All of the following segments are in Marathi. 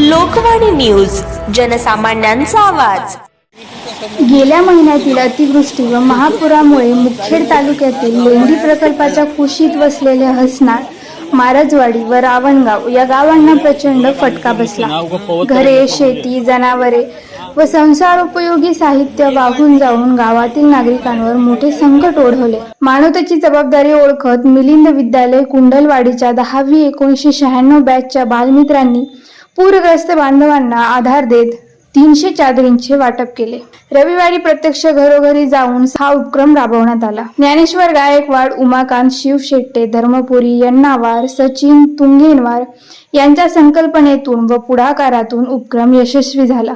लोकवाणी न्यूज जनसामान्यांचा आवाज. गेल्या महिन्यातील अतिवृष्टी व महापुरामुळे मुखेड तालुक्यातील लेंडी प्रकल्पाच्या कुशीत वसलेले हसनाळ मारजवाडी व रावणगाव या गावांना प्रचंड फटका बसला. घरे शेती जनावरे व संसार उपयोगी साहित्य वाहून जाऊन गावातील नागरिकांवर मोठे संकट ओढवले. मानवतेची जबाबदारी ओळखत मिलिंद विद्यालय कुंडलवाडीच्या दहावी एकोणीसशे शहाण्णव बॅचच्या बालमित्रांनी पूरग्रस्त बांधवांना आधार देत तीनशे चादरींचे वाटप केले. रविवारी प्रत्यक्ष घरोघरी जाऊन हा उपक्रम राबवण्यात आला. ज्ञानेश्वर गायकवाड उमाकांत शिवशेट्टे धर्मपुरी यन्नावार सचिन तुंगेनवार यांच्या संकल्पनेतून व पुढाकारातून उपक्रम यशस्वी झाला.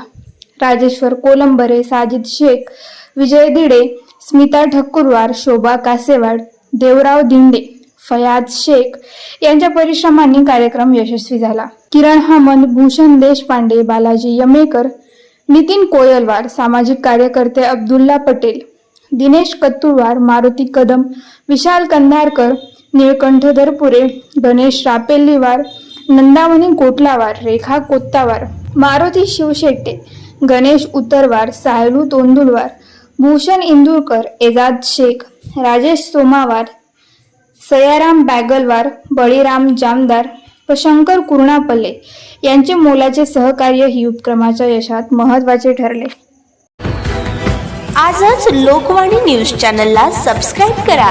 राजेश्वर कोलंबरे साजिद शेख विजय दिडे स्मिता ठक्कुरवार शोभा कासेवाड देवराव दिंडे फयाज शेख यांच्या परिश्रमांनी कार्यक्रम यशस्वी झाला. किरण हमन भूषण देशपांडे बालाजी यमेकर नितीन कोयलवार सामाजिक कार्यकर्ते अब्दुल्ला पटेल दिनेश कत्तुरवार मारुती कदम विशाल कंधारकर निळकंठ दरपुरे गणेश रापेल्लीवार नंदामणी कोटलावार रेखा कोत्तावार मारुती शिवशेट्टे गणेश उतरवार सायलू तोंडुलवार भूषण इंदुरकर एजाद शेख राजेश सोमावार सयाराम बॅगलवार बळीराम जामदार व शंकर कुर्णापल्ले यांचे मोलाचे सहकार्य ही उपक्रमाच्या यशात महत्त्वाचे ठरले. आजच लोकवाणी न्यूज चॅनलला सबस्क्राईब करा.